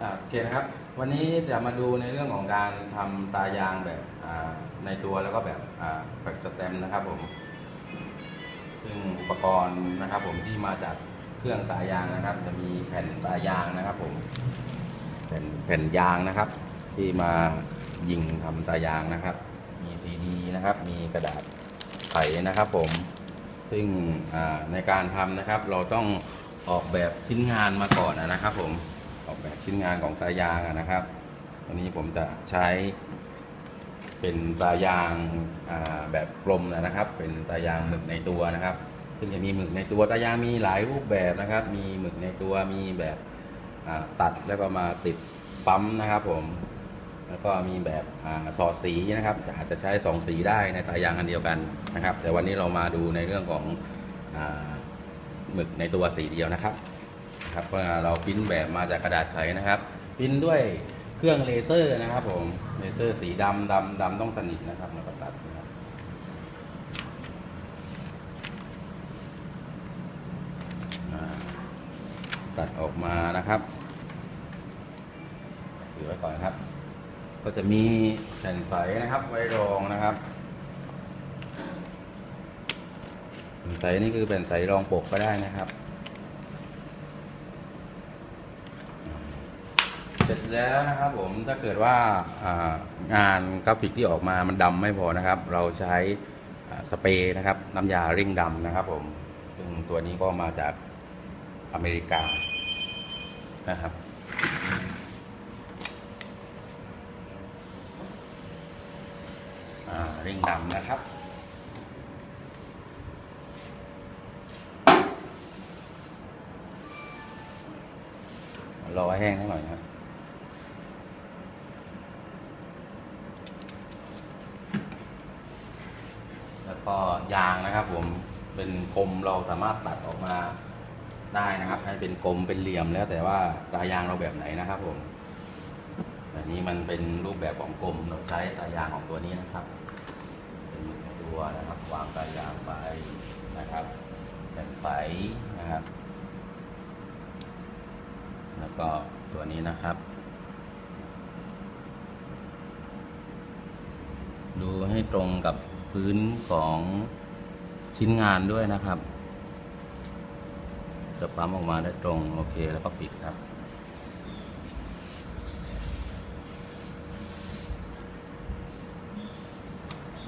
โอเคนะครับ วันนี้จะมาดูในเรื่องของการทำตายางแบบในตัวแล้วก็แบบแฟกสแตมนะครับผม ซึ่งอุปกรณ์นะครับผมที่มาจากเครื่องตายางนะครับ จะมีแผ่นตายางนะครับผมแผ่นแผ่นยางนะครับ ที่มายิงทำตายางนะครับ มีซีดีนะครับ มีกระดาษไขนะครับผม ซึ่งในการทำนะครับ เราต้องออกแบบชิ้นงานมาก่อนนะครับผม ออกแบบชิ้นงานของตายางนะครับวันนี้ผมจะใช้เป็นตายางแบบกลมนะครับ เป็นตายางหมึกในตัวนะครับ ซึ่งจะมีหมึกในตัวตายางมีหลายรูปแบบนะครับ มีหมึกในตัวมีแบบตัดแล้วก็มาติดปั๊มนะครับผมแล้วก็มีแบบอสอดสีนะครับอาจจะใช้สองสีได้ในตายางอันเดียวกันนะครับ แต่วันนี้เรามาดูในเรื่องของอหมึกในตัวสีเดียวนะครับ ครับเพราะเราพิมพ์แบบมาจากกระดาษไขนะครับพิมพ์ด้วยเครื่องเลเซอร์นะครับ ผมเลเซอร์สีดำดำดำต้องสนิทนะครับแล้วก็ตัดนะครับตัดออกมานะครับถือไว้ก่อนนะครับ ก็จะมีแผ่นใสนะครับ ไว้รองนะครับแผ่นใสนี่คือแผ่นใสรองปกก็ได้นะครับ เสร็จ แล้วนะครับผมถ้าเกิดว่าางานกราฟิกที่ออกมามันดำไม่พอนะครับ เราใช้สเปรย์นะครับน้ำยาเร่งดำนะครับผมซึ่งตัวนี้ก็มาจากอเมริกานะครับเร่งดำนะครับรอให้แห้งหน่อยนะครับ แล้วก็ยางนะครับ ผมเป็นกลมเราสามารถตัดออกมาได้นะครับ ให้เป็นกลมเป็นเหลี่ยมแล้วแต่ว่าตายางเราแบบไหนนะครับผมอันนี้มันเป็นรูปแบบของกลมเราใช้ตายางของตัวนี้นะครับ เป็นหมึกในตัวนะครับวางตายางไปนะครับแผ่นใสนะครับ แล้วก็ตัวนี้นะครับดูให้ตรงกับ พื้นของชิ้นงานด้วยนะครับ จะปั๊มออกมาได้ตรงโอเคแล้วก็ปิดครับ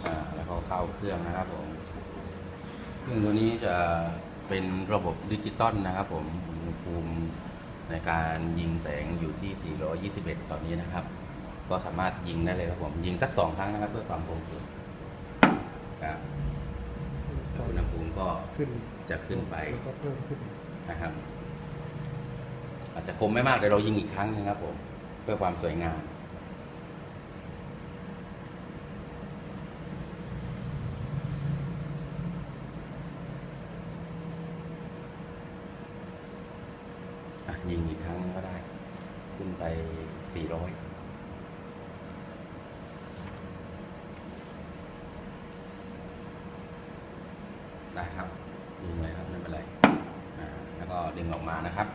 อ่าแล้วก็เข้าเครื่องนะครับผมเครื่องตัวนี้จะเป็นระบบดิจิตอลนะครับผมอุณหภูมิในการยิงแสงอยู่ที่ 421 ตอนนี้นะครับ ก็สามารถยิงได้เลยครับผม ยิงสักสองครั้งนะครับ เพื่อความคงท นครับแล้วอุณหภูมิก็ขึ้นจะขึ้นไปแล้วก็เพิ่มขึ้นนะครับ อาจจะคมไม่มากเดี๋ยวเรายิงอีกครั้งนึงครับผม เพื่อความสวยงามอะยิงอีกครั้งก็ได้ ขึ้นไป 400 ได้ครับยิงเลยครับไม่เป็นไรอ่าแล้วก็ดึงออกมานะครับ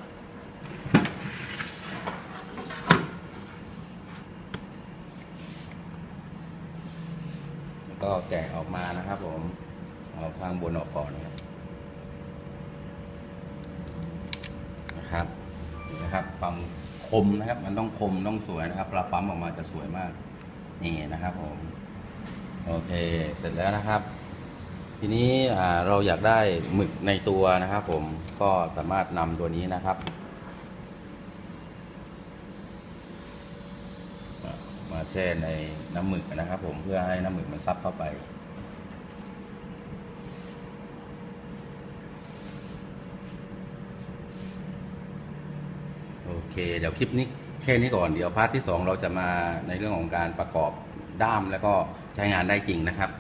แล้วก็แกะออกมานะครับผม เอาข้างบนออกก่อนนะครับนะครับนี่นะครับความคมนะครับ มันต้องคมต้องสวยนะครับเราปั๊มออกมาจะสวยมาก นี่นะครับผม โอเค เสร็จแล้วนะครับ ทีนี้เราอยากได้หมึกในตัวนะครับผมก็สามารถนำตัวนี้นะครับ มาแช่ในน้ำหมึกนะครับ ผมเพื่อให้น้ำหมึกมันซับเข้าไปโอเคเดี๋ยวคลิปนี้แค่นี้ก่อนเดี๋ยวพาร์ทที่ 2 เราจะมาในเรื่องของการประกอบด้ามแล้วก็ใช้งานได้จริงนะครับ